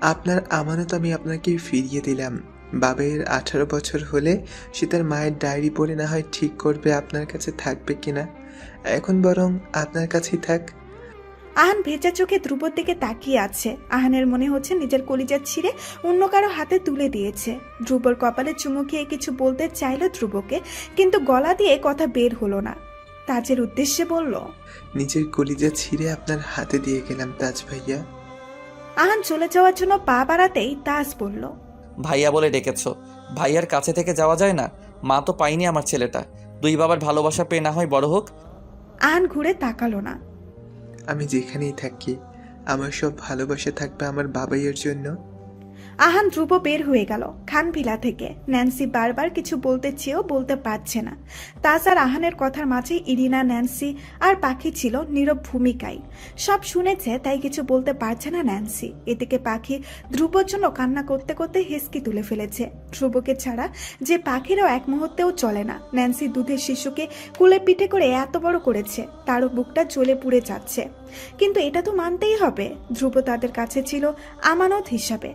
আপনার আমানত আমি আপনাকে ফিরিয়ে দিলাম। বাবের আঠারো বছর হলে সে তার মায়ের ডায়েরি পড়ে না হয় ঠিক করবে আপনার কাছে থাকবে কিনা? এখন বরং আপনার কাছেই থাক। আহান ভেজা চোখে ধ্রুবর দিকে তাকিয়ে আছে। আহানের মনে হচ্ছে নিজের কলিজা ছিঁড়ে অন্য কারও হাতে তুলে দিয়েছে। ধ্রুবর কপালে চুমু খেয়ে কিছু বলতে চাইল ধ্রুবকে কিন্তু গলা দিয়ে কথা বের হলো না। তাজের উদ্দেশ্যে বলল নিজের কলিজা ছিঁড়ে আপনার হাতে দিয়ে গেলাম তাজ ভাইয়া। আহান চলে যাওয়ার জন্য পা বাড়াতেই দাস বলল ভাইয়া বলে ডেকেছ। ভাইয়ার কাছে থেকে যাওয়া যায় না? মা তো পাইনি আমার ছেলেটা। দুই বাবার ভালোবাসা পেয়ে না হয় বড় হোক। আহান ঘুরে তাকালো না। আমি যেখানেই থাকি আমার সব ভালোবাসা থাকবে আমার বাবাইয়ের জন্য। আহান ধ্রুব বের হয়ে গেল খানভিলা থেকে। ন্যান্সি বারবার কিছু বলতে চেয়েও বলতে পারছে না। তাছাড়া আহানের কথার মাঝে ইরিনা, ন্যান্সি আর পাখি ছিল নীরব ভূমিকায়। সব শুনেছে, তাই কিছু বলতে পারছে না ন্যান্সি। এদিকে পাখি ধ্রুবর জন্য কান্না করতে করতে হেসকি তুলে ফেলেছে। ধ্রুবকে ছাড়া যে পাখিরও এক মুহূর্তেও চলে না। ন্যান্সি দুধের শিশুকে কুলে পিঠে করে এত বড় করেছে, তারও বুকটা জ্বলে পুড়ে যাচ্ছে। কিন্তু এটা তো মানতেই হবে। ধ্রুব তাদের কাছে ছিল আমানত হিসাবে।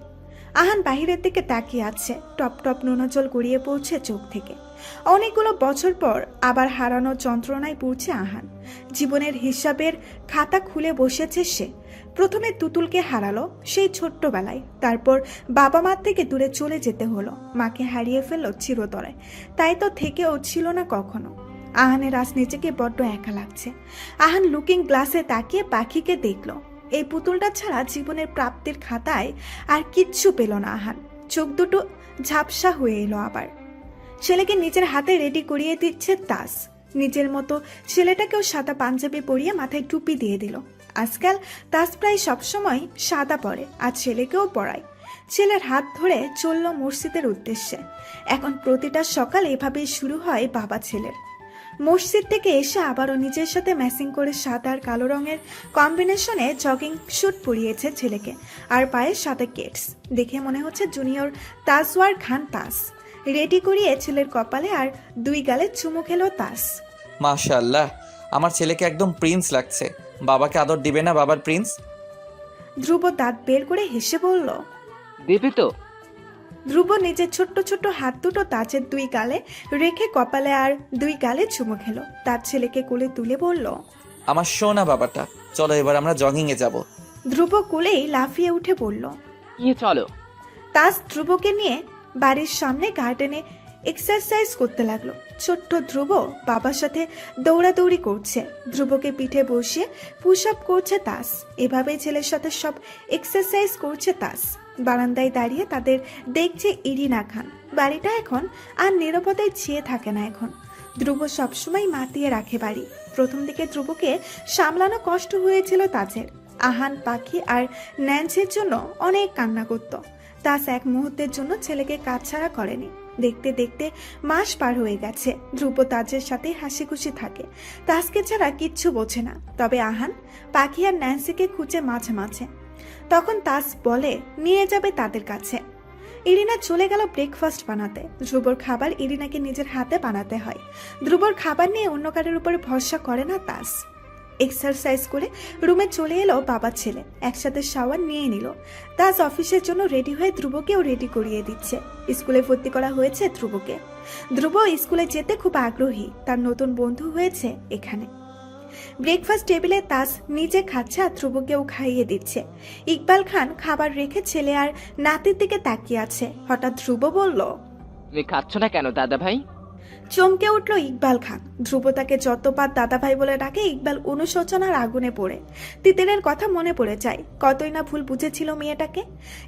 আহান বাহিরের দিকে তাকিয়ে আছে, টপ টপ নোনা জল গড়িয়ে পড়ছে চোখ থেকে। অনেকগুলো বছর পর আবার হারানোর যন্ত্রণায় পড়ছে আহান। জীবনের হিসাবের খাতা খুলে বসেছে সে। প্রথমে তুতুলকে হারালো, সেই ছোট্টবেলায়। তারপর বাবা মার থেকে দূরে চলে যেতে হলো, মাকে হারিয়ে ফেলল চিরতরে। তাই তো থেকেও ছিল না কখনো। আহানের আজ নিজেকে বড্ড একা লাগছে। আহান লুকিং গ্লাসে তাকিয়ে পাখিকে দেখল। এই পুতুলটা ছাড়া জীবনের প্রাপ্তির খাতায় আর কিচ্ছু পেল না আহান। চোখ দুটো ঝাপসা হয়ে এলো আবার। ছেলেকে নিজের হাতে রেডি করিয়ে দিচ্ছে তাস। নিজের মতো ছেলেটাকেও সাদা পাঞ্জাবি পরিয়ে মাথায় টুপি দিয়ে দিল। আজকাল তাস প্রায় সবসময় সাদা পরে আর ছেলেকেও পরায়। ছেলের হাত ধরে চলল মসজিদের উদ্দেশ্যে। এখন প্রতিটা সকাল এভাবেই শুরু হয় বাবা ছেলের। মসজিদ থেকে এসে আবারও নিজের সাথে ম্যাচিং করে সাদা আর কালো রঙের কম্বিনেশনে জগিং শ্যুট পরিয়েছে ছেলেকে আর পায়ে সাদা কেটস। দেখে মনে হচ্ছে জুনিয়র তাসওয়ার খান তাস। রেডি করিয়ে ছেলের কপালে আর দুই গালে চুমু খেলো তাস। মাশাআল্লাহ আমার ছেলেকে একদম প্রিন্স লাগছে। বাবাকে আদর দিবে না বাবার প্রিন্স? ধ্রুব দাঁত বের করে হেসে বলল দেবে তো। ধ্রুব নিজের ছোট্ট ছোট্ট হাত দুটো তাজের দুই গালে রেখে কপালে আর দুই গালে চুমু খেলো। তার ছেলেকে কোলে তুলে বলল আমার সোনা বাবাটা চলো এবার আমরা জগিংয়ে যাব। ধ্রুব কোলেই লাফিয়ে উঠে বলল নিয়ে চলো। তাজ ধ্রুবকে নিয়ে বাড়ির সামনে গার্ডেনে এক্সারসাইজ করতে লাগল। ছোট্ট ধ্রুব বাবার সাথে দৌড়াদৌড়ি করছে। ধ্রুবকে পিঠে বসিয়ে পুশ আপ করছে তাস এভাবেই ছেলের সাথে সব এক্সারসাইজ করছে তাস বারান্দায় দাঁড়িয়ে তাদের দেখছে ইরিনা খান। বাড়িটা এখন আর নিরাপদায় ছেয়ে থাকে না এখন। ধ্রুব সবসময় মাতিয়ে রাখে বাড়ি। প্রথম দিকে ধ্রুবকে সামলানো কষ্ট হয়েছিল তাজের। আহান, পাখি আর ন্যান্সের জন্য অনেক কান্না করত। তাস এক মুহূর্তের জন্য ছেলেকে কাজ ছাড়া করেনি। দেখতে দেখতে মাস পার হয়ে গেছে। ধ্রুব তাজের সাথে হাসি খুশি থাকে। তাসকে ছাড়া কিচ্ছু বোঝে না। তবে আহান, পাখি আর ন্যান্সিকে খুঁজে মাঝে মাঝে। তখন তাস বলে, নিয়ে যাবে তাদের কাছে। ইরিনা চলে গেল ব্রেকফাস্ট বানাতে। ধ্রুবর খাবার ইরিনাকে নিজের হাতে বানাতে হয়। ধ্রুবর খাবার নিয়ে অন্য কারোর উপরে ভরসা করে না তাস। এক্সারসাইজ করে রুমে চলে এলো বাবা ছেলে। একসাথে শাওয়ার নিয়ে নিল। তাজ অফিসের জন্য রেডি হয়ে ধ্রুবকেও রেডি করিয়ে দিচ্ছে। স্কুলে ভর্তি করা হয়েছে ধ্রুবকে। ধ্রুব স্কুলে যেতে খুব আগ্রহী। তার নতুন বন্ধু হয়েছে এখানে। ব্রেকফাস্ট টেবিলে তাস নিজে খাচ্ছে আর ধ্রুবকেও খাইয়ে দিচ্ছে। ইকবাল খান খাবার রেখে ছেলে আর নাতির দিকে তাকিয়ে আছে। হঠাৎ ধ্রুব বলল তুমি খাচ্ছ না কেন দাদা ভাই চমকে উঠল ইকবাল খান। ধ্রুব তাকে যতবার দাদাভাই বলে ডাকে ইকবাল অনুশোচনার আগুনে পড়ে। তিতিরের কথা মনে পড়ে যায় কতই না ভুল বুঝেছিল মেয়েটাকে।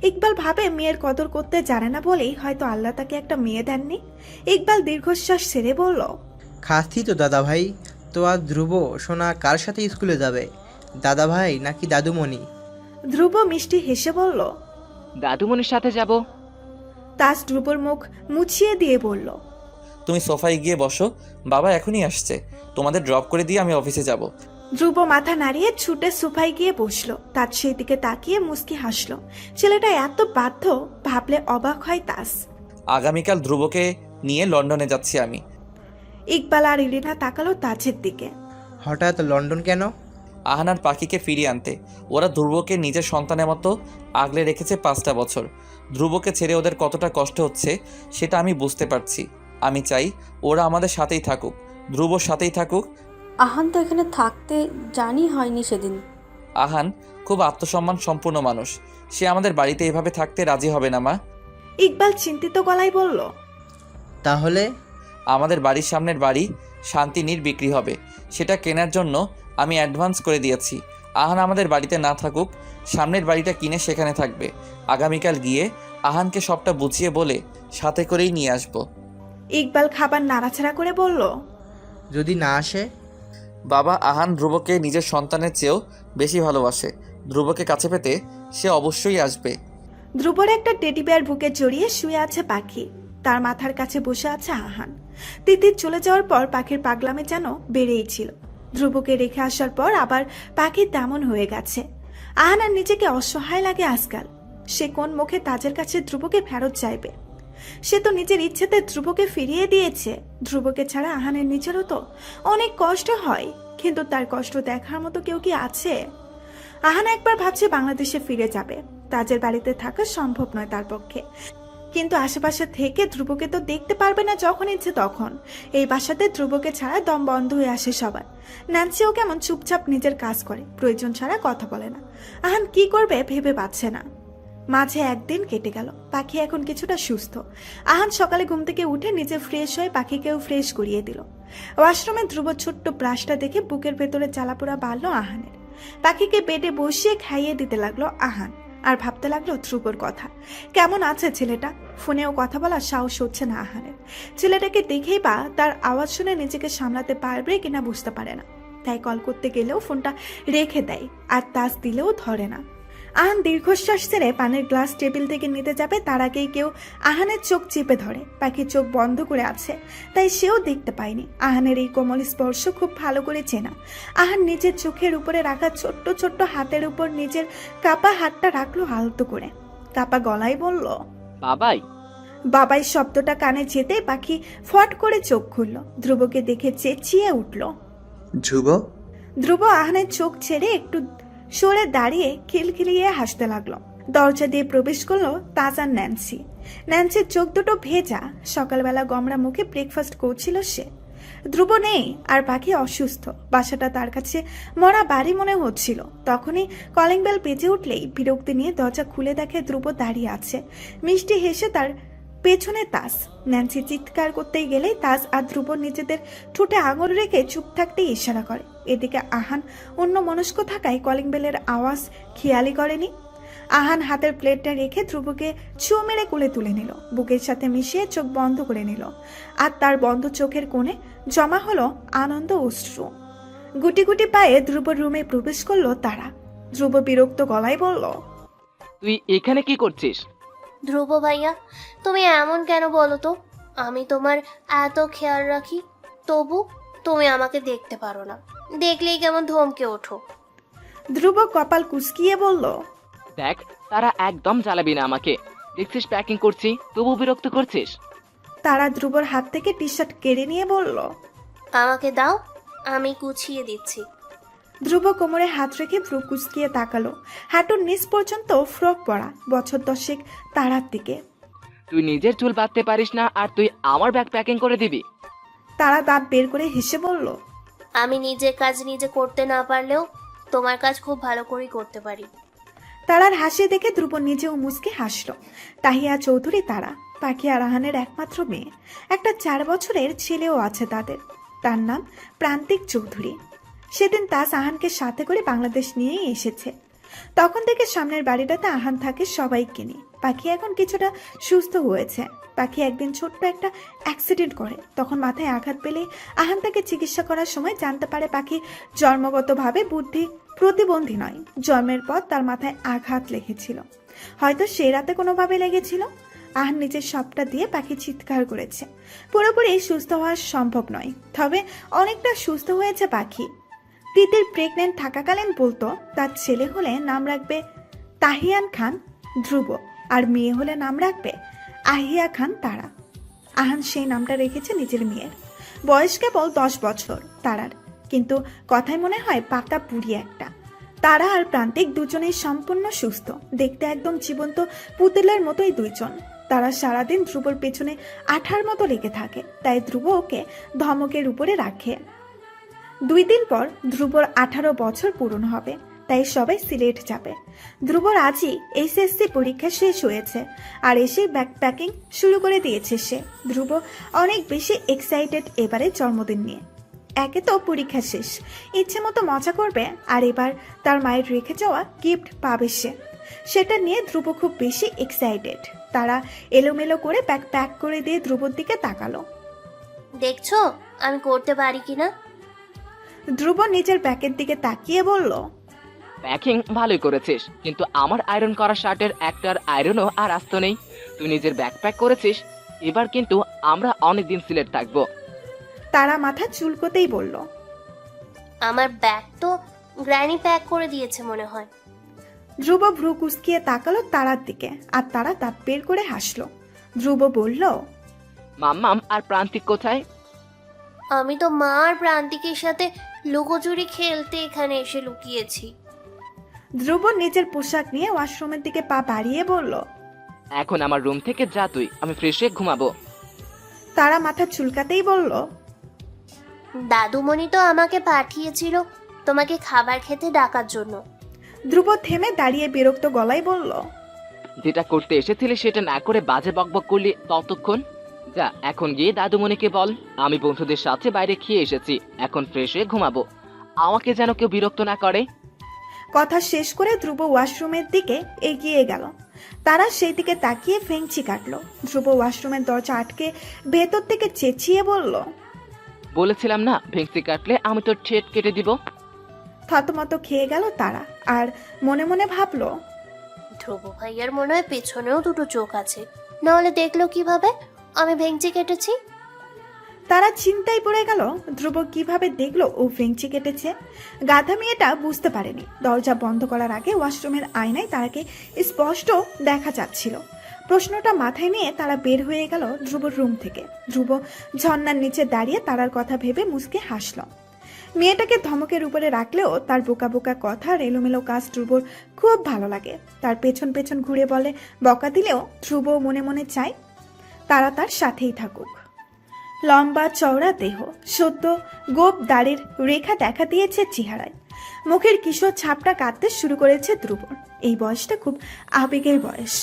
ইকবাল ভাবে মেয়ের কদর করতে জানে না বলেই হয়তো আল্লাহ তাকে একটা মেয়ে দেননি। ইকবাল দীর্ঘশ্বাস ছেড়ে বলল খাচ্ছি তো দাদা ভাই তো আর ধ্রুব সোনা কার সাথে স্কুলে যাবে? দাদা ভাই নাকি দাদুমণি? ধ্রুব মিষ্টি হেসে বলল দাদুমণির সাথে যাব। তাস ধ্রুবর মুখ মুছিয়ে দিয়ে বলল তুমি সোফায় গিয়ে বসো বাবা এখনই আসছে। তোমাদের ড্রপ করে দিয়ে আমি অফিসে যাব। ধ্রুব মাথা নাড়িয়ে ছুটে সোফায় গিয়ে বসল। তার সেই দিকে তাকিয়ে মুস্কি হাসলো। ছেলেটা এত বাধ্য ভাবলে অবাক হয় তাস। আগামীকাল ধ্রুবকে নিয়ে লন্ডনে যাচ্ছি আমি। ইকবাল আর ইলিনা তাকালো তাজের দিকে। হঠাৎ লন্ডন কেন? আহান আর পাখিকে ফিরিয়ে আনতে। ওরা ধ্রুবকে নিজের সন্তানের মতো আগলে রেখেছে পাঁচটা বছর। ধ্রুবকে ছেড়ে ওদের কতটা কষ্ট হচ্ছে সেটা আমি বুঝতে পারছি। আমি চাই ওরা আমাদের সাথেই থাকুক। ধ্রুবর সাথেই থাকুক। আহান তো এখানে থাকতে জানি হয়নি সেদিন। আহান খুব আত্মসম্মান সম্পূর্ণ মানুষ। সে আমাদের বাড়িতে এভাবে থাকতে রাজি হবে না মা। ইকবাল চিন্তিত গলায় বলল তাহলে? আমাদের বাড়ির সামনের বাড়ি শান্তিনীর বিক্রি হবে। সেটা কেনার জন্য আমি অ্যাডভান্স করে দিয়েছি। আহান আমাদের বাড়িতে না থাকুক সামনের বাড়িটা কিনে সেখানে থাকবে। আগামীকাল গিয়ে আহানকে সবটা বুঝিয়ে বলে সাথে করেই নিয়ে আসব। ইকবাল খাবার নাড়াছাড়া করে বলল যদি না আসে? বাবা আহান ধ্রুবকে নিজের সন্তানের চেয়েও বেশি ভালোবাসে। ধ্রুবকে কাছে পেতে সে অবশ্যই আসবে। ধ্রুবর একটা টেডি বেয়ার বুকে জড়িয়ে শুয়ে আছে পাখি। তার মাথার কাছে বসে আছে আহান। তিতির চলে যাওয়ার পর পাখির পাগলামে যেন বেড়েই ছিল। ধ্রুবকে রেখে আসার পর আবার পাখি তেমন হয়ে গেছে। আহান আর নিজেকে অসহায় লাগে আজকাল। সে কোন মুখে তাজের কাছে ধ্রুবকে ফেরত চাইবে? সে তো নিজের ইচ্ছেতে ধ্রুবকে ফিরিয়ে দিয়েছে। ধ্রুবকে ছাড়া আহানের নিজেরও তো অনেক কষ্ট হয়, কিন্তু তার কষ্ট দেখার মতো কেউ কি আছে? আহানা একবার ভাবছে বাংলাদেশে ফিরে যাবে। তাজের বাড়িতে থাকা সম্ভব নয় তার পক্ষে। কিন্তু আশেপাশে থেকে ধ্রুবকে তো দেখতে পারবে না যখন ইচ্ছে তখন। এই বাসাতে ধ্রুবকে ছাড়া দম বন্ধ হয়ে আসে সবার। ন্যান্সিও কেমন চুপচাপ নিজের কাজ করে, প্রয়োজন ছাড়া কথা বলে না। আহান কি করবে ভেবে পাচ্ছে না। মাঝে একদিন কেটে গেল, পাখি এখন কিছুটা সুস্থ। আহান সকালে ঘুম থেকে উঠে নিজে ফ্রেশ হয়ে পাখিকেও ফ্রেশ করিয়ে দিল। ওয়াশরুমে ধ্রুব ছোট্ট ব্রাশটা দেখে বুকের ভেতরে জ্বালাপোড়া বাড়লো আহানের। পাখিকে বেডে বসিয়ে খাইয়ে দিতে লাগল আহান। আর ভাবতে লাগল ধ্রুবর কথা। কেমন আছে ছেলেটা? ফোনেও কথা বলার সাহস হচ্ছে না আহারে ছেলেটাকে দেখেই বা তার আওয়াজ শুনে নিজেকে সামলাতে পারবে কিনা বুঝতে পারে না। তাই কল করতে গেলেও ফোনটা রেখে দেয়, আর তাস দিলেও ধরে না। আহান দীর্ঘশ্বাস ছেড়ে পানের গ্লাস টেবিল থেকে নিতে যাবে তার আগেই কেউ আহানের চোখ চেপে ধরে। পাখির চোখ বন্ধ করে আছে তাই সেও দেখতে পায়নি। আহানের এই কোমল স্পর্শ খুব ভালো করে চেনা। আহান নিজের চোখের উপরে রাখা ছোট্ট ছোট্ট হাতের উপর নিজের কাপা হাতটা রাখল আলতো করে। কাপা গলায় বলল বাবাই। বাবাই শব্দটা কানে যেতে পাখি ফট করে চোখ খুলল ধ্রুবকে দেখে চেঁচিয়ে উঠল। ধ্রুব? ধ্রুব আহানের চোখ ছেড়ে একটু সরে দাঁড়িয়ে খিলখিলিয়ে হাসতে লাগল। দরজা দিয়ে প্রবেশ করল তাজা ন্যান্সি। ন্যান্সির চোখ দুটো ভেজা, সকালবেলা গমরা মুখে ব্রেকফাস্ট করছিল সে। ধ্রুব নেই, আর পাখি অসুস্থ। বাসাটা তার কাছে মরা বাড়ি মনে হচ্ছিল। তখনই কলিং বেল বেজে উঠলেই বিরক্তি নিয়ে দরজা খুলে দেখে ধ্রুব দাঁড়িয়ে আছে। মিষ্টি হেসে তার পেছনে তাস ন্যান্সি চিৎকার করতে গেলেই তাস আর ধ্রুব নিজেদের ঠোঁটে আঙুল রেখে চুপ থাকতেই ইশারা করে। এদিকে আহান অন্য মনস্ক থাকায় কলিং বেলের আওয়াজ খেয়ালি করেনি। আহান হাতের প্লেটটা রেখে ধ্রুবকে ছু মেরে কোলে তুলে নিল। বুকের সাথে মিশিয়ে চোখ বন্ধ করে নিল। আর তার বন্ধ চোখের কোণে জমা হলো আনন্দ অশ্রু। গুটি গুটি পায়ে ধ্রুবর রুমে প্রবেশ করল তারা। ধ্রুব বিরক্ত গলায় বলল তুই এখানে কি করছিস? ধ্রুব ভাইয়া তুমি এমন কেন বলো তো? আমি তোমার এত খেয়াল রাখি তবু তুমি আমাকে দেখতে পারো না। দেখলেই কেমন ধমকে ওঠো। ধ্রুব কপাল কুচকিয়ে বলল দেখ তারা একদম জ্বালাবি না আমাকে। দেখছিস প্যাকিং করছি তবু বিরক্ত করছিস? তারা ধ্রুবর হাত থেকে টি শার্ট কেড়ে নিয়ে বলল আমাকে দাও আমি গুছিয়ে দিচ্ছি। ধ্রুব কোমরে হাত রেখে ভ্রু কুচকিয়ে তাকালো। হাঁটুর নিচ পর্যন্ত ফ্রক পরা বছর দশেক তারার দিকে। তুই নিজের চুল বাঁধতে পারিস না আর তুই আমার ব্যাগ প্যাকিং করে দিবি। তারা দাঁত বের করে হেসে বলল আমি নিজে কাজ নিজে করতে না পারলেও তোমার কাজ খুব ভালো করেই করতে পারি। তারার হাসি দেখে ধ্রুব নিজেও মুসকে হাসল। তাহিয়া চৌধুরী তারা, পাখি আরাহানের একমাত্র মেয়ে। একটা চার বছরের ছেলেও আছে তাদের। তার নাম প্রান্তিক চৌধুরী। সেদিন তা আহানকে সাথে করে বাংলাদেশ নিয়েই এসেছে। তখন থেকে সামনের বাড়িটাতে আহান থাকে সবাইকে নিয়ে। পাখি এখন কিছুটা সুস্থ হয়েছে। পাখি একদিন ছোট্ট একটা অ্যাক্সিডেন্ট করে। তখন মাথায় আঘাত পেলে আহান তাকে চিকিৎসা করার সময় জানতে পারে পাখি জন্মগতভাবে বুদ্ধি প্রতিবন্ধী নয়। জন্মের পর তার মাথায় আঘাত লেগেছিল। হয়তো সে রাতে কোনোভাবে লেগেছিল। আহান নিজের সবটা দিয়ে পাখি চিৎকার করেছে। পুরোপুরি সুস্থ হওয়া সম্ভব নয়। তবে অনেকটা সুস্থ হয়েছে পাখি। তিতির প্রেগনেন্ট থাকাকালীন বলতো, তার ছেলে হলে নাম রাখবে তাহিয়ান খান ধ্রুব আর মেয়ে হলে নাম রাখবে আহিয়া খান তারা। আহান সেই নামটা রেখেছে নিজের মেয়ের। বয়স কেবল দশ বছর তারার। কিন্তু কথায় মনে হয় পাকা পুরি একটা। তারা আর প্রান্তিক দুজনেই সম্পূর্ণ সুস্থ। দেখতে একদম জীবন্ত পুতুলের মতোই দুইজন। তারা সারাদিন ধ্রুবর পেছনে আঠার মতো লেগে থাকে। তাই ধ্রুব ওকে ধমকের উপরে রাখে। দুই দিন পর ধ্রুবর আঠারো বছর পূরণ হবে, তাই সবাই সিলেট যাবে। ধ্রুবর আজই এইচএসসি পরীক্ষা শেষ হয়েছে, আর এসে ব্যাকপ্যাকিং শুরু করে দিয়েছে সে। ধ্রুব অনেক বেশি এক্সাইটেড এবারে জন্মদিন নিয়ে। একে তো পরীক্ষা শেষ। ইচ্ছে মতো মজা করবে, আর এবার তার মায়ের রেখে যাওয়া গিফট পাবে সে। সেটা নিয়ে ধ্রুব খুব বেশি এক্সাইটেড তারা এলোমেলো করে ব্যাগ প্যাক করে দিয়ে ধ্রুবর দিকে তাকালো। দেখছ, আমি করতে পারি কিনা? ধ্রুব নিজের ব্যাগের দিকে তাকিয়ে বলল প্যাকিং ভালোই করেছিস কিন্তু আমার আয়রন করা শার্টের একটার আয়রনও আর আসতো নেই। তুই নিজের ব্যাকপ্যাক করেছিস এবার কিন্তু আমরা অনেকদিন সিলেট থাকব। তারা মাথা চুলকোতেই বলল আমার ব্যাগ তো গ্র্যানি প্যাক করে দিয়েছে মনে হয়। ধ্রুব ভ্রু কুচকিয়ে তাকালো তারার দিকে আর তারা দাঁত বের করে হাসলো। ধ্রুব বলল মাম্মাম আর প্রান্তিক কোথায়? আমি তো মা আর প্রান্তিকের সাথে লুকোচুরি খেলতে এখানে এসে লুকিয়েছি। ধ্রুব নিজের পোশাক নিয়ে ওয়াশরুমের দিকে পা বাড়িয়ে বলল এখন আমার রুম থেকে যা তুই আমি ফ্রেশ হয়ে ঘুমাবো। তারা মাথা চুলকাতেই বলল দাদুমণি তো আমাকে পাঠিয়েছিল তোমাকে খাবার খেতে ডাকার জন্য। ধ্রুব থেমে দাঁড়িয়ে বিরক্ত গলায় বলল যেটা করতে এসেছিলে সেটা না করে বাজে বকবক করলি ততক্ষণ? যা এখন গিয়ে দাদুমণিকে বল। আমি বন্ধুদের সাথে বাইরে খেয়ে এসেছি। এখন ফ্রেশ হয়ে ঘুমাবো। আমাকে যেন কেউ বিরক্ত না করে। কথা শেষ করে ধ্রুব ওয়াশরুমের দিকে এগিয়ে গেল। তারা সেই দিকে তাকিয়ে ফেংচি কাটলো। ধ্রুব ওয়াশরুমের দরজা আটকে ভেতর থেকে চেঁচিয়ে বলল বলেছিলাম না ভেংসি কাটলে আমি তো ঠেট কেটে দিব। থতমত খেয়ে গেল তারা আর মনে মনে ভাবলো ধ্রুব ভাইয়ার মনে হয় পেছনেও দুটো চোখ আছে। নাহলে দেখল কীভাবে? আমি ভেঙচি কেটেছি। তারা চিন্তায় পড়ে গেল। ধ্রুব কীভাবে দেখল ও ফেংচি কেটেছে? গাধা মেয়েটা বুঝতে পারেনি। দরজা বন্ধ করার আগে ওয়াশরুমের আয়নায় তারাকে স্পষ্ট দেখা যাচ্ছিল। প্রশ্নটা মাথায় নিয়ে তারা বের হয়ে গেল ধ্রুবর রুম থেকে। ধ্রুব ঝর্ণার নিচে দাঁড়িয়ে তারার কথা ভেবে মুসকে হাসল। মেয়েটাকে ধমকের উপরে রাখলেও তার বোকা বোকা কথা এলোমেলো কাজ ধ্রুবর খুব ভালো লাগে। তার পেছন পেছন ঘুরে বলে বকা দিলেও ধ্রুব মনে মনে চায় তারা তার সাথেই থাকুক। লম্বা, চওড়া দেহ, সদ্য গোপ দাড়ির রেখা দেখা দিয়েছে চেহারায়। মুখের কিশোর ছাপটা কাঁদতে শুরু করেছে ধ্রুবর এই বয়সটা খুব আবেগের বয়স।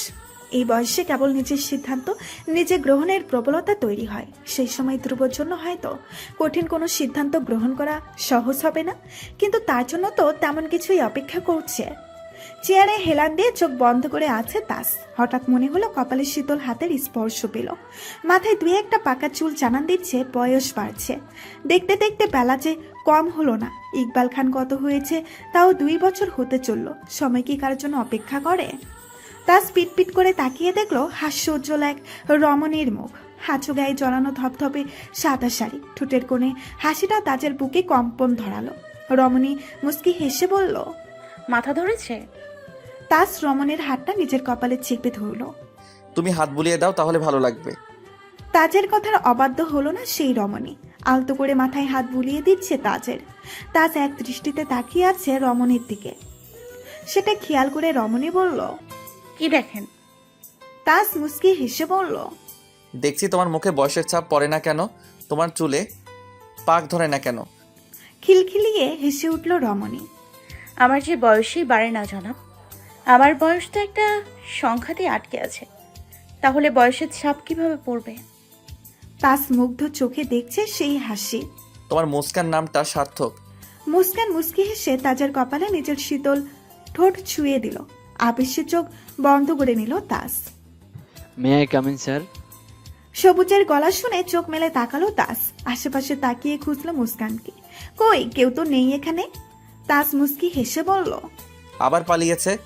এই বয়সে কেবল নিজের সিদ্ধান্ত নিজে গ্রহণের প্রবলতা তৈরি হয়। সেই সময় ধ্রুবর জন্য হয়তো কঠিন কোনো সিদ্ধান্ত গ্রহণ করা সহজ হবে না। কিন্তু তার জন্য তো তেমন কিছুই অপেক্ষা করছে। চেয়ারে হেলান দিয়ে চোখ বন্ধ করে আছে তাস। হঠাৎ মনে হলো কপালে শীতল হাতের স্পর্শ পেল। মাথায় দুই একটা পাকা চুল জানান দিচ্ছে, বয়স বাড়ছে। দেখতে দেখতে বেলা যে কম হলো না। ইকবাল খান কত হয়েছে তাও দুই বছর হতে চলল। সময় কি কারোর জন্য অপেক্ষা করে? তাস পিট পিট করে তাকিয়ে দেখল হাস্য উজ্জ্বল এক রমণীর মুখ। হাঁচু গায়ে জড়ানো ধপধপে সাদা শাড়ি। ঠোঁটের কোণে হাসিটা তাজের বুকে কম্পন ধরালো। রমণী মুস্কি হেসে বলল, মাথা ধরেছে? তাস রমণের হাতটা নিজের কপালে চেপে ধরল। তুমি হাত বুলিয়ে দাও তাহলে ভালো লাগবে। তাজের কথার অবাধ্য হলো না সেই রমণী। আলতো করে মাথায় হাত বুলিয়ে দিচ্ছে তাজের। তাজ এক দৃষ্টিতে তাকিয়ে আছে রমণীর দিকে। সেটা খেয়াল করে রমণী বলল কি দেখেন? তাজ মুস্কি হেসে বলল দেখছি তোমার মুখে বয়সের ছাপ পড়ে না কেন? তোমার চুলে পাক ধরে না কেন? খিলখিলিয়ে হেসে উঠল রমণী। আমার যে বয়সই বাড়ে না জনাব। আমার বয়স তো একটা সংখ্যাতে আটকে আছে। তাহলে বয়সের ছাপ কীভাবে পড়বে? তাজ মুগ্ধ চোখে দেখছে সেই হাসি। তোমার মুস্কান নামটা সার্থক। মুস্কান মুস্কি হেসে তাজার কপালে নিজের শীতল ঠোঁট ছুঁয়ে দিল। আবেশে চোখ বন্ধ করে নিল তাস। মে আই কামিন স্যার সবুজের গলা শুনে চোখ মেলে তাকালো তাস। আশেপাশে তাকিয়ে খুঁজলো মুস্কানকে। কই কেউ তো নেই এখানে? তাস মুস্কি হেসে বলল আবার পালিয়েছে?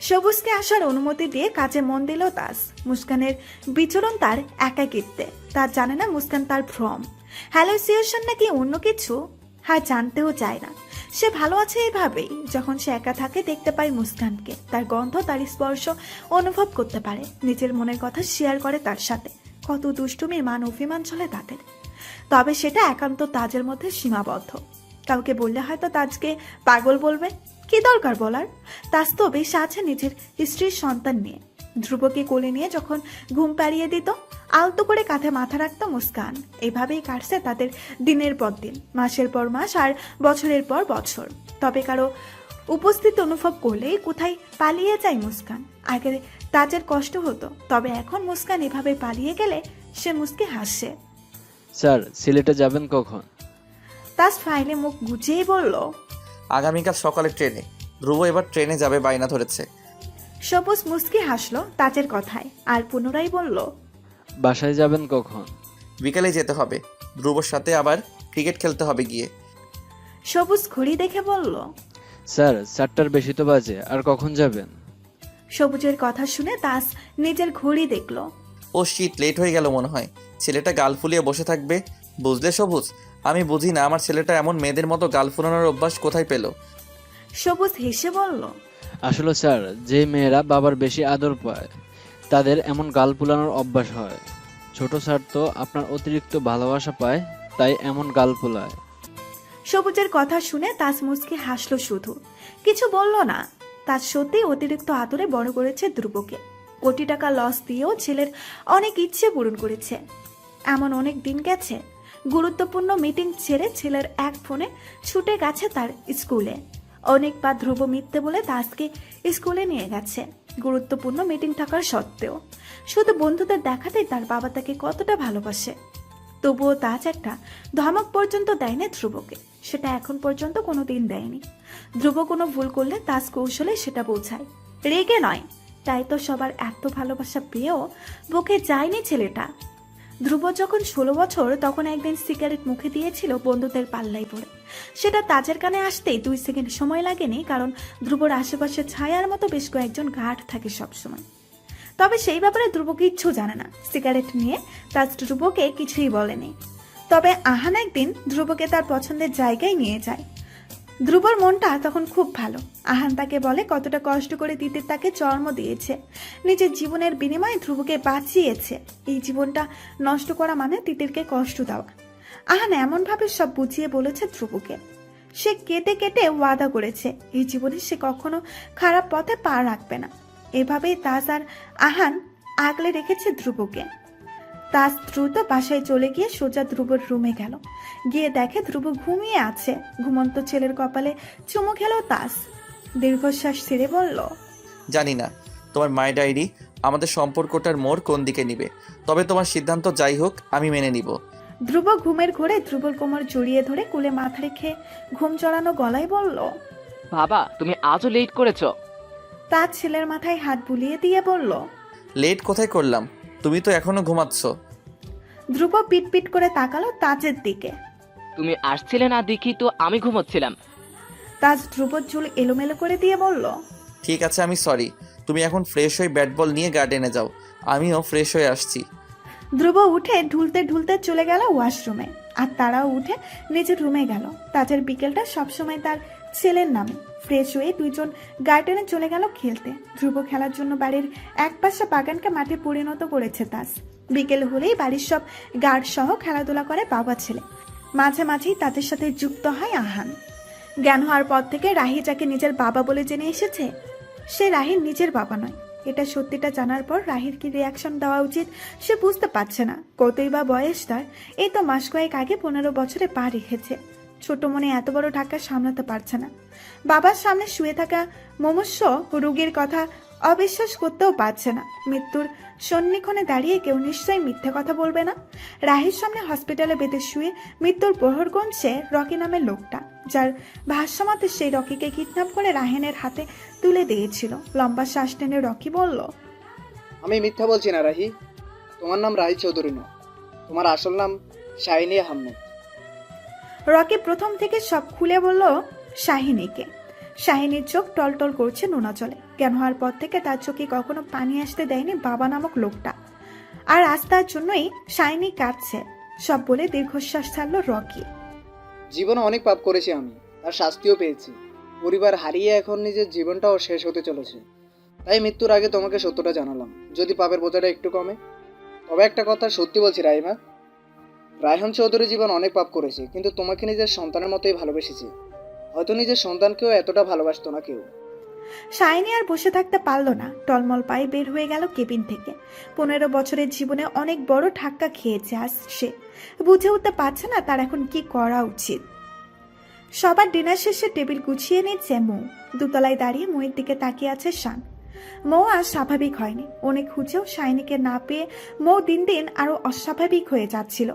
সবুজকে আসার অনুমতি দিয়ে কাজে মন দিল তাস মুস্কানের বিচরণ তার একাকিত্বে। তার জানে না মুস্কান তার ভ্রম। হ্যালোসিয়েশন নাকি অন্য কিছু? হ্যাঁ জানতেও চায় না। সে ভালো আছে এভাবেই, যখন সে একা থাকে দেখতে পায় মুস্কানকে। তার গন্ধ, তার স্পর্শ অনুভব করতে পারে। নিজের মনের কথা শেয়ার করে তার সাথে। কত দুষ্টুমি, মান অভিমান চলে তাদের। তবে সেটা একান্ত তাজের মধ্যে সীমাবদ্ধ। কাউকে বললে হয়তো তাজকে পাগল বলবে। কি দরকার বলার? তাজ তো আছে নিজের স্ত্রীর সন্তান নিয়ে। ধ্রুবকে কোলে নিয়ে যখন ঘুম পাড়িয়ে দিত আলতো করে কাঁধে মাথা রাখতো মুস্কান। এভাবেই কাটছে তাদের দিনের পর দিন মাসের পর মাস আর বছরের পর বছর। তবে কারও উপস্থিত অনুভব করলেই কোথায় পালিয়ে যায় মুস্কান? আগে তাজের কষ্ট হতো তবে এখন মুস্কান এভাবে পালিয়ে গেলে সে মুস্কে হাসছে। স্যার সিলেটে যাবেন কখন? তাজ ফাইলে মুখ গুছিয়েই বলল আগামীকাল সকালে ট্রেনে। ধ্রুব এবার ট্রেনে যাবে বাইনা ধরেছে। সবুজ মুস্কি হাসলো তাজের কথায় আর পুনরায় বলল বাসায় যাবেন কখন? বিকেলে যেতে হবে। ধ্রুবর সাথে আবার ক্রিকেট খেলতে হবে গিয়ে। সবুজ ঘড়ি দেখে বলল স্যার চারটার বেশি তো বাজে আর কখন যাবেন? সবুজের কথা শুনে তাস নিজের ঘড়ি দেখল। ও শীত লেট হয়ে গেল মনে হয়। ছেলেটা গাল ফুলিয়ে বসে থাকবে বুঝলে সবুজ? আমি বুঝি না আমার ছেলেটা এমন মেয়েদের মতো গাল ফুলানোর অভ্যাস কোথায় পেল? সবুজ হেসে বলল আসলে স্যার যে মেয়েরা বাবার বেশি আদর পায় তাদের এমন গাল পুলানোর অভ্যাস হয়। ছোট স্যার তো আপনার অতিরিক্ত ভালোবাসা পায় তাই এমন গাল পুলায় সবুজের কথা শুনে তাজ মুচকি হাসলো শুধু। কিছু বলল না। তাজ সত্যি অতিরিক্ত আদরে বড় করেছে ধ্রুবকে। কোটি টাকা লস দিয়েও ছেলের অনেক ইচ্ছে পূরণ করেছে। এমন অনেক দিন গেছে গুরুত্বপূর্ণ মিটিং ছেড়ে ছেলের এক ফোনে ছুটে গেছে তার স্কুলে। অনেকবার ধ্রুব মিথ্যে বলে তাজকে স্কুলে নিয়ে গেছে। গুরুত্বপূর্ণ মিটিং থাকার সত্ত্বেও শুধু বন্ধুদের দেখাতেই তার বাবা তাকে কতটা ভালোবাসে। তবুও তাজ একটা ধমক পর্যন্ত দেয়নি ধ্রুবকে। সেটা এখন পর্যন্ত কোনো দিন দেয়নি। ধ্রুব কোনো ভুল করলে তাজ কৌশলে সেটা বোঝায়। রেগে নয়। তাই তো সবার এত ভালোবাসা পেয়েও বুকে যায়নি ছেলেটা। ধ্রুব যখন ষোলো বছর, তখন একদিন সিগারেট মুখে দিয়েছিল বন্ধুদের পাল্লাই পড়ে। সেটা তাজের কানে আসতেই দুই সেকেন্ড সময় লাগেনি, কারণ ধ্রুবর আশেপাশে ছায়ার মতো বেশ কয়েকজন ঘাট থাকে সবসময়। তবে সেই ব্যাপারে ধ্রুব কিচ্ছু জানে না। সিগারেট নিয়ে তাজ ধ্রুবকে কিছুই বলেনি। তবে আহান একদিন ধ্রুবকে তার পছন্দের জায়গায় নিয়ে যায়। ধ্রুবর মনটা তখন খুব ভালো। আহান তাকে বলে কতটা কষ্ট করে দিতে তাকে জন্ম দিয়েছে। নিজের জীবনের বিনিময়ে ধ্রুবকে বাঁচিয়েছে। এই জীবনটা নষ্ট করা মানে তিতিরকে কষ্ট দেওয়া। আহান এমনভাবে সব বুঝিয়ে বলেছে ধ্রুবকে। সে কেটে কেটে ওয়াদা করেছে, এই জীবনে সে কখনো খারাপ পথে পা রাখবে না। এভাবেই তাজ আর আহান আগলে রেখেছে ধ্রুবকে। তাজ দ্রুত বাসায় চলে গিয়ে সোজা ধ্রুবর রুমে গেল। গিয়ে দেখে ধ্রুব ঘুমিয়ে আছে। ঘুমন্ত ছেলের কপালে চুমু খেল তাস। দীর্ঘশ্বাস ছেড়ে বলল জানি না তোমার মাই ডায়েরি আমাদের সম্পর্কটার মোড় কোন দিকে নিবে। তবে তোমার সিদ্ধান্ত যাই হোক আমি মেনে নিব। ধ্রুব ঘুমের ঘোরে ধ্রুবর কোমর জড়িয়ে ধরে কুলে মাথা রেখে ঘুম চড়ানো গলায় বলল বাবা তুমি আজও লেট করেছ। তাজ ছেলের মাথায় হাত বুলিয়ে দিয়ে বলল লেট কোথায় করলাম? তুমি তো এখনও ঘুমাচ্ছ। ধ্রুব পিট পিট করে তাকালো তাজের দিকে। তুমি আসছিলে না দেখি তো আমি ঘুমোচ্ছিলাম। তাজ ধ্রুবর চুল এলোমেলো করে দিয়ে বলল ঠিক আছে আমি সরি তুমি এখন ফ্রেশ হয়ে ব্যাট বল নিয়ে গার্ডেনে যাও। আমিও ফ্রেশ হয়ে আসছি। ধ্রুব উঠে ঢুলতে ঢুলতে চলে গেল ওয়াশরুমে আর তারাও উঠে নিজের রুমে গেল। তাজের বিকেলটা সবসময় তার ছেলের নামে। ফ্রেশ হয়ে দুইজন গার্ডেনে চলে গেল খেলতে। ধ্রুব খেলার জন্য বাড়ির এক পাশে বাগানকে মাঠে পরিণত করেছে তাজ বিকেল হলেই বাড়ির সব গার্ড সহ খেলাধুলা করে বাবা ছেলে। মাঝে মাঝেই তাদের সাথে যুক্ত হয় আহান। জ্ঞান হওয়ার পর থেকে রাহি যাকে নিজের বাবা বলে জেনে এসেছে, সে রাহির নিজের বাবা নয়। এটা সত্যিটা জানার পর রাহির কি রিয়াকশন দেওয়া উচিত সে বুঝতে পারছে না। কতই বা বয়স তার, এই তো মাস কয়েক আগে পনেরো বছরে পা রেখেছে। ছোট মনে এত বড় ঢাকা সামলাতে পারছে না। বাবার সামনে শুয়ে থাকা মমস্য রোগীর কথা অবিশ্বাস করতেও পারছে না। মৃত্যুর সন্নিক্ষণে দাঁড়িয়ে কেউ নিশ্চয়ই মিথ্যে কথা বলবে না। রাহির সামনে হসপিটালে বেঁধে শুয়ে মৃত্যুর প্রহর গুনছে রকি নামের লোকটা, যার ভাষ্যমতে সেই রকিকে কিডন্যাপ করে রাহেনের হাতে তুলে দিয়েছিল। লম্বা শ্বাস টেনে রকি বলল, আমি মিথ্যা বলছি না রাহি। তোমার নাম রাহি চৌধুরী নয়। তোমার আসল নাম শাইনি আহমেদ রকি প্রথম থেকে সব খুলে বলল, শাহিনীকে। শাহিনীর চোখ টলটল করছে নোনা জলে। জ্ঞান হওয়ার পর থেকে তার চোখে কখনো পানি আসতে দেয়নি বাবা নামক লোকটা। আর আজ তার জন্যই শাহিনী কাঁদছে। সব বলে দীর্ঘশ্বাস ছাড়লো রকি। জীবনে অনেক পাপ করেছি আমি তার শাস্তিও পেয়েছি। পরিবার হারিয়ে এখন নিজের জীবনটাও শেষ হতে চলেছে। তাই মৃত্যুর আগে তোমাকে সত্যটা জানালাম। যদি পাপের বোঝাটা একটু কমে। তবে একটা কথা সত্যি বলছি, রাইমা। রায়হান চৌধুরী জীবন অনেক পাপ করেছে, কিন্তু তোমাকে নিজের সন্তানের মতোই ভালোবেসেছে। হয়তো নিজের সন্তানকেও এতটা ভালোবাসতো না কেউ। শাইনি আর বসে থাকতে পারল না। টলমল পায়ে বের হয়ে গেল কেবিন থেকে। পনেরো বছরের জীবনে অনেক বড় ঠাক্কা খেয়েছে আজ সে। বুঝে উঠতে পারছে না তার এখন কি করা উচিত। সবার ডিনার শেষে টেবিল গুছিয়ে নিচ্ছে মৌ। দুতলায় দাঁড়িয়ে মৌয়ের দিকে তাকিয়ে আছে শান। মৌ আর স্বাভাবিক হয়নি। অনেক খুঁজেও শাইনিকে না পেয়ে মৌ দিন দিন আরও অস্বাভাবিক হয়ে যাচ্ছিল।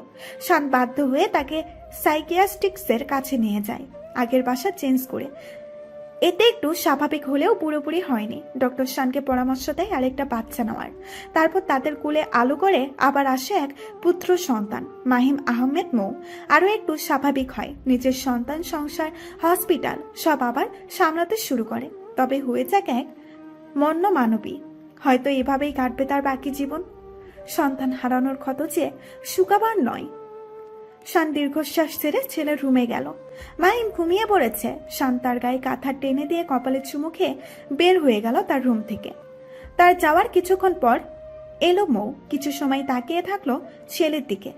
শান বাধ্য হয়ে তাকে সাইকিয়াস্টিক্সের কাছে নিয়ে যায়, আগের বাসা চেঞ্জ করে। এতে একটু স্বাভাবিক হলেও পুরোপুরি হয়নি। ডক্টর শানকে পরামর্শ দেয় আরেকটা বাচ্চা নেওয়ার। তারপর তাদের কুলে আলো করে আবার আসে এক পুত্র সন্তান, মাহিম আহমেদ মৌ। আরও একটু স্বাভাবিক হয়, নিজের সন্তান সংসার, হসপিটাল, সব আবার সামলাতে শুরু করে। তবে হয়ে যাক এক মন্য মানবী। হয়তো এভাবেই কাটবে তার বাকি জীবন। সন্তান হারানোর ক্ষত যে শুকাবার নয়। শান দীর্ঘশ্বাস ছেড়ে ছেলের রুমে গেল। মাহিম ঘুমিয়ে পড়েছে। শান তার গায়ে কাঁথা টেনে দিয়ে কপালে চুমু খেয়ে বের হয়ে গেল তার রুম থেকে। তার যাওয়ার কিছুক্ষণ পর এলো মৌ। কিছু সময় তাকিয়ে থাকল ছেলের দিকে।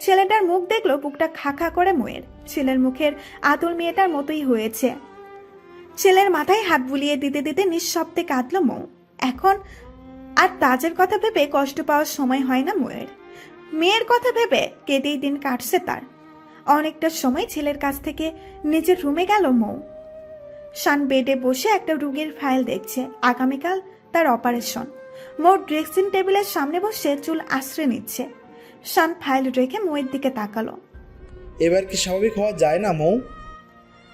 ছেলেটার মুখ দেখল বুকটা খাখা করে মোয়ের। ছেলের মুখের আতুল মেয়েটার মতোই হয়েছে। ছেলের মাথায় হাত বুলিয়ে দিতে দিতে নিঃশব্দে কাঁদল মৌ। এখন আর তাজের কথা ভেবে কষ্ট পাওয়ার সময় হয় না ময়ের। মেয়ের কথা ভেবে কেঁদেই দিন কাটছে তার। অনেকটা সময় ছেলের কাছ থেকে নিজের রুমে গেল মৌ। শান বেডে বসে একটা রুগীর ফাইল দেখছে। আগামীকাল তার অপারেশন। মৌ ড্রেসিং টেবিলের সামনে বসে চুল আশ্রে নিচ্ছে। শান ফাইল রেখে মৌয়ের দিকে তাকালো। এবার কি স্বাভাবিক হওয়া যায় না মৌ?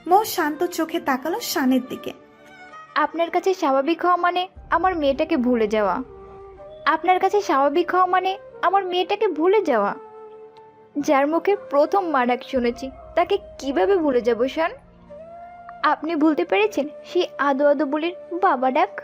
মৌ শান্ত চোখে তাকালো শানের দিকে। আপনার কাছে স্বাভাবিক হওয়া মানে আমার মেয়েটাকে ভুলে যাওয়া। আপনার কাছে স্বাভাবিক হওয়া মানে আমার মেয়েটাকে ভুলে যাওয়া। যার মুখে প্রথম মারাক শুনেছি, তাকে কীভাবে ভুলে যাব শান? আপনি ভুলতে পেরেছেন সেই আদো আদো বলির বাবা ডাক?